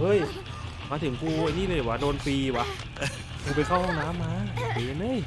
เฮ้ย มาถึงกูไอ้นี่เลยวะโดนฟรีวะกูไปเข้าห้องน้ำมาเฮ้ยเนย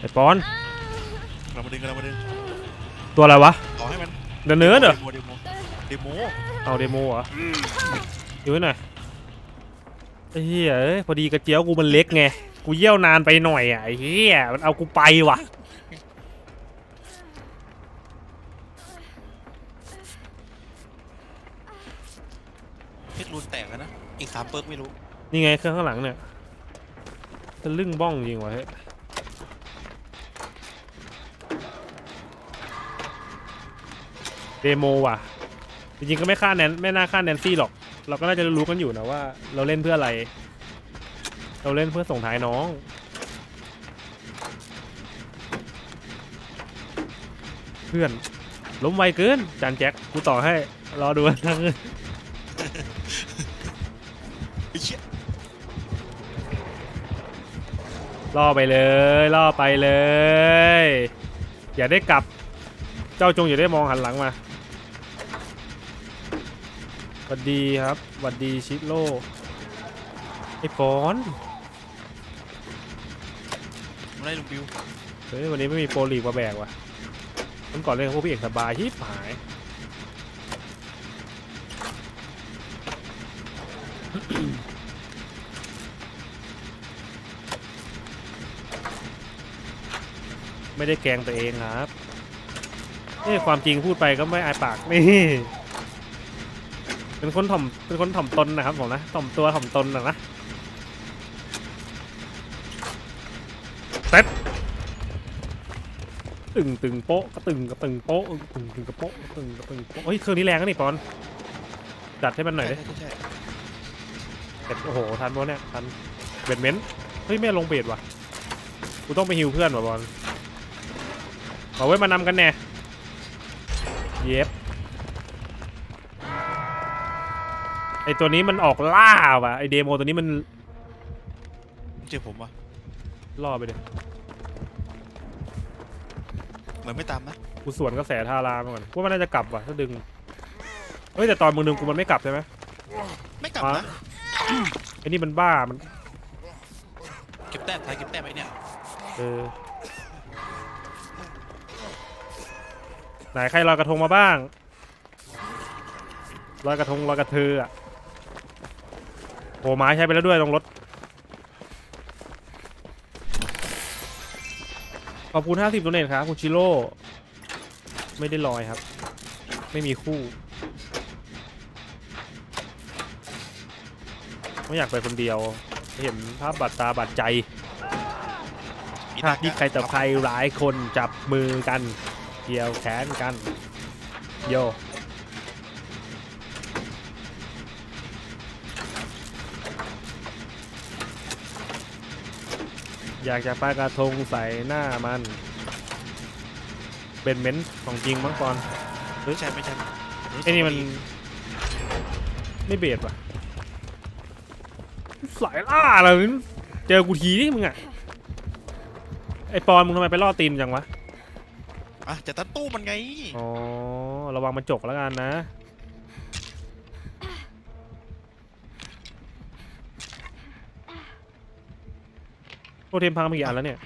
ไอ้ปอนเรามาดึงกันเรามาดึงตัวอะไรวะขอให้มันเดนเนื้อเหรอเดโมเดโมเอาเดโมเหรออยู่ไว้หน่อยไอ้เหี้ยเอ้ยพอดีกระเจียวกูมันเล็กไงกูเยี่ยวนานไปหน่อยอะไอ้เหี้ยมันเอากูไปว่ะ เพชรรูนแตกแล้วนะ อีกสามเปิร์กไม่รู้ นี่ไงเครื่องข้างหลังเนี่ยทะลึ่งบ้องจริงวะเฮ้ยเดโมว่ะ จริงๆก็ไม่ค่าแนนไม่น่าค่าแนนซี่หรอก เราก็น่าจะรู้กันอยู่นะว่า เราเล่นเพื่ออะไร เราเล่นเพื่อส่งท้ายน้อง เพื่อนล้มไวเกินจานแจ็คกูต่อให้ รอดูนะ ล่อไปเลยล่อไปเลย อย่าได้กลับ เจ้าจงอย่าได้มองหันหลังมาหวัดดีครับหวัดดีชิโร่ไอ้ปอนมาได้ลุงบิวเฮ้ยวันนี้ไม่มีโปรลีกมาแบกว่ะมันก่อนเล่นกับพวกพี่เอกสบายที่หาย ไม่ได้แกล้งตัวเองครับนี่ความจริงพูดไปก็ไม่อายปากนี่เป็นคนถ่อมเป็นคนถ่อมตนนะครับผมนะถ่อมตัวถ่อมตนนะนะเต็ดตึงตึงโป๊ะกระตึงกระตึงโป๊ะตึงตึงกระโป๊ะกระตึงกระตึงโป๊ะเฮ้ยเครื่องนี้แรงนะนี่ปอนดัดให้มันหน่อยดิใช่ใช่ใช่เบ็ดโอ้โหทันวะเนี่ยทันเบ็ดเม้นเฮ้ยไม่ลงเบ็ดว่ะกูต้องไปฮิวเพื่อนว่ะบอล เอาไว้มานำกันแน่เย็บไอตัวนี้มันออกล่าว่ะไอเดโมตัวนี้มันเจอผมวะล่อไปเลยเหมือนไม่ตามนะกูสวนกระแสทารามาก่อนว่ามันน่าจะกลับว่ะถ้าดึงเฮ้ยแต่ตอนมึงดึงกูมันไม่กลับใช่ไหมไม่กลับอ๋อนะไอนี่มันบ้ามันเก็บแต้มท้ายเก็บแต้มไอ้เนี่ยเออ ไหนใครลอยกระทงมาบ้างลอยกระทงลอยกระเทืออะโหไม้ใช้ไปแล้วด้วยลงรถ ขอบคุณ50ตัวเน็ตครับคุณชิโร่ไม่ได้ลอยครับ ไม่มีคู่ ไม่อยากไปคนเดียว เห็นภาพบาดตาบาดใจมีหากที่ใครแต่ใครหลายคนจับมือกัน เกี่ยวแขนกัน โย อยากจะปากระทงใส่หน้ามัน เป็นเม้นของจริงมั้งก่อนไม่ใช่ไม่ใช่ไอ้นี่มัน ไม่เบียดว่ะสายล่าอะไรวะเจอกูทีนี่มึงอะไอปอนมึงทำไมไปล่อตีนจังวะ อะจะตัดตู้มันไง อ๋อ ระวังมันจกแล้วกันนะโปรเทมพังมากี่อันแล้วเนี่ย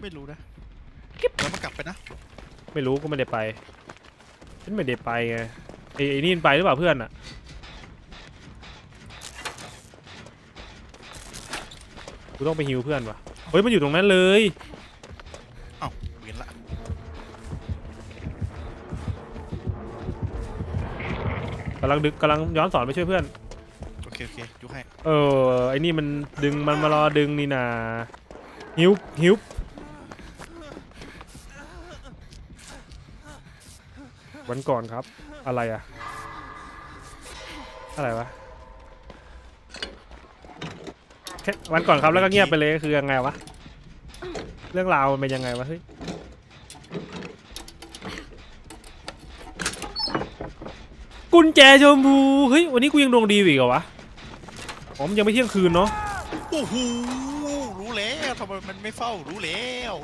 ไม่รู้นะแล้วมันกลับไปนะ ไม่รู้ก็ไม่ได้ไป ฉันไม่ได้ไปไงไอ้ไอ้นี่มันไปหรือเปล่าเพื่อนอะกูต้องไปฮิวเพื่อนวะเฮ้ยมันอยู่ตรงนั้นเลย กำลังดึกกำลังย้อนสอนไปช่วยเพื่อน โอเคโอเคยุให้เออไอ้นี่มันดึงมันมารอดึงนี่นาฮิวฮิววันก่อนครับ อะไรอะอะไรวะแค่วันก่อนครับแล้วก็เงียบไปเลยคือยังไงวะ เรื่องราวมันเป็นยังไงวะเฮ้ย กุญแจชมพู เฮ้ย วันนี้กูยังดวงดีอยู่อีกเหรอวะอ๋อมนยังไม่เที่ยงคืนเนาะ โอ้โห รู้แล้วทำไมมันไม่เฝ้ารู้แล้ว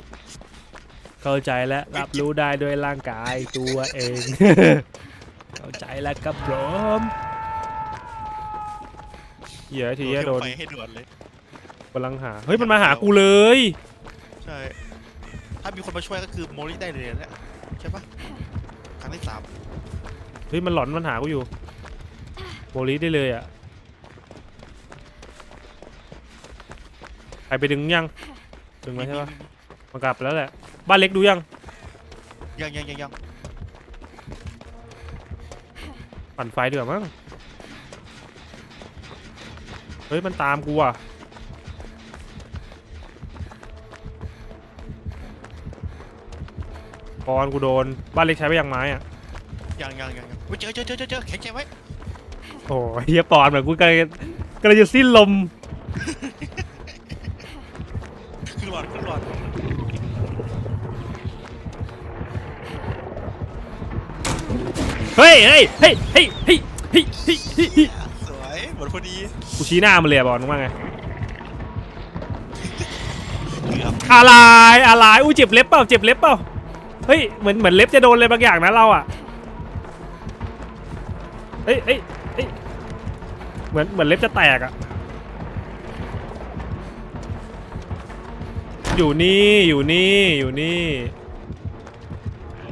เข้าใจแล้ว รับรู้ได้ด้วยร่างกายตัวเอง เข้าใจแล้วครับผมเหี้ยทีอะโดนไปให้ด่วนเลยกำลังหา เฮ้ย มันมาหากูเลย ใช่ ถ้ามีคนมาช่วยก็คือโมลิได้เลยนะใช่ปะครั้งที่สามเฮ้ยมันหลอนมันหากูอยู่โบลิสได้เลยอะใครไปดึงยังดึงไว้ใช่ปะมันกลับไปแล้วแหละบ้านเล็กดูยังยังยังยังยังปั่นไฟเดือดมั้งเฮ้ยมันตามกูอะปอนกูโดนบ้านเล็กใช้ไปยังไม้อะ ยังยังยังยังอุ๊ยเจอเจอเจอเจอเจอแข็งใจไว้โอ้ยเฮียปอนแบบกูกำลังกำลังจะสิ้นลม ขึ้นหลอดขึ้นหลอดเฮ้ยเฮ้ยเฮ้ยเฮ้ยเฮ้ยเฮ้ยเฮ้ยเฮ้ยเฮ้ยสวยหมดพอดีกูชี้หน้ามันเลยอะบอลมึงว่าไง เกือบอะไรอะไรอุ้ยเจ็บเล็บเปล่าเจ็บเล็บเปล่าเฮ้ยเหมือนเหมือนเล็บจะโดนอะไรบางอย่างนะเราอะ เอ้ยเอ้ยเอ้ยเหมือนเหมือนเล็บจะแตกอะอยู่นี่อยู่นี่อยู่นี่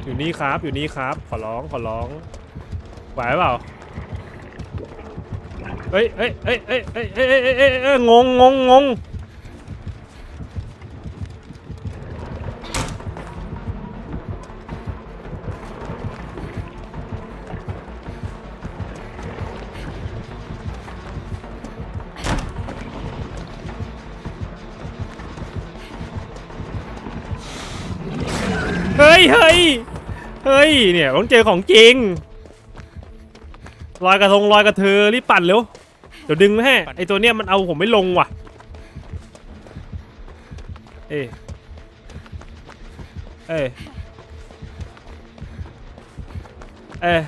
อยู่นี่ครับอยู่นี่ครับ ขอร้องขอร้องไหวเปล่าเฮ้ยเฮ้ยเฮ้ยเฮ้ยเฮ้ยเฮ้ยเฮ้ยงงงงง เฮ้ยเฮ้ย เฮ้ย เนี่ยต้องเจอของจริงลอยกระทงลอยกระเธอรีบปั่นเร็ว เดี๋ยวดึงให้ไอตัวเนี้ยมันเอาผมไม่ลงว่ะ เอ้ยเอ้ยเอ้ย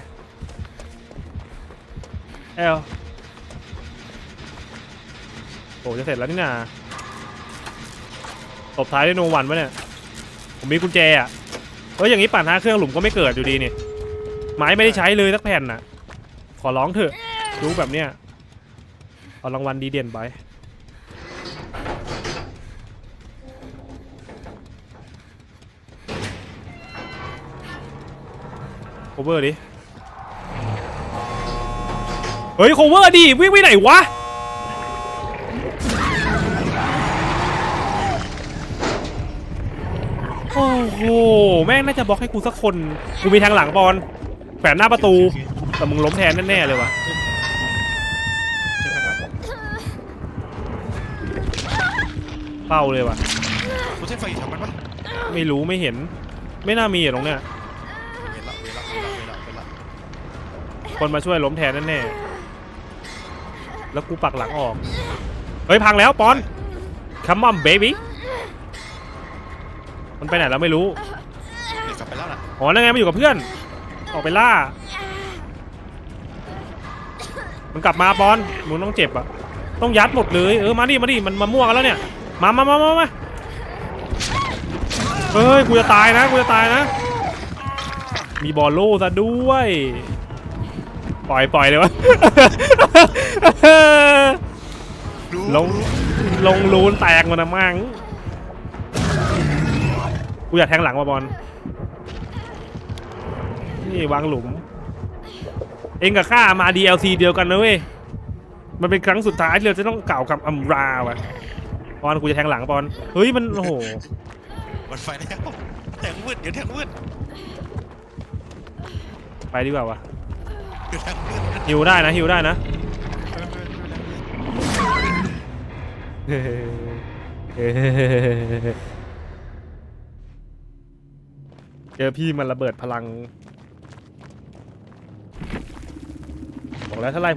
เอลโอ้จะเสร็จแล้วนี่นาตบท้ายด้วยโนวันปะเนี่ย ผมมีกุญแจอะ เฮ้ยอย่างนี้ปั่นห้าเครื่องหลุมก็ไม่เกิดอยู่ดีนี่ไม้ไม่ได้ใช้เลยสักแผ่นน่ะ ขอร้องเถอะรู้แบบเนี้ยเอารางวัลดีเด่นไปโคเวอร์ดิ เฮ้ยโคเวอร์ดิวิ่งไปไหนวะ โอ้โหแม่งน่าจะบล็อกให้กูสักคนกูมีทางหลังบอลแขวนหน้าประตูแต่มึงล้มแทนแน่ๆเลยวะเจอกันนะเป้าเลยวะคุณเส้นไฟอยู่แถวมันปะไม่รู้ไม่เห็น ไม่น่ามีอะตรงเนี้ยเวลาเวลาเวลาเวลาเวลาคนมาช่วยล้มแทนแน่ๆแล้วกูปักหลังออกเฮ้ยพังแล้วปอน come on baby มันไปไหนแล้วไม่รู้เดี๋ยวกลับไปแล้วนะอ๋อนั่นไงมาอยู่กับเพื่อน ออกไปล่า มันกลับมาปอนมึงต้องเจ็บอะต้องยัดหมดเลย เออ มาดิ มาดิ มันมามั่วกันแล้วเนี่ย มามามามามาเฮ้ย กูจะตายนะ กูจะตายนะ มีบอลโล่ซะด้วย ปล่อยปล่อยเลยวะ รู้ลง ลงรูนแตกมันนะมั่ง กูอยากแทงหลังมาบอล นี่วางหลุม เองกับข้ามา DLC เดียวกันนะเว้ย มันเป็นครั้งสุดท้ายที่เราจะต้องกล่าวคำอำลาว่ะบอลกูจะแทงหลังบอล เฮ้ยมันโอ้โห มันไฟแล้วแทงมืดเดี๋ยวแทงมืดไปดีกว่าวะเดี๋ยวแทงมืดฮิวได้นะฮิวได้นะ เจอพี่มันระเบิดพลัง บอกแล้วถ้าไล่ผม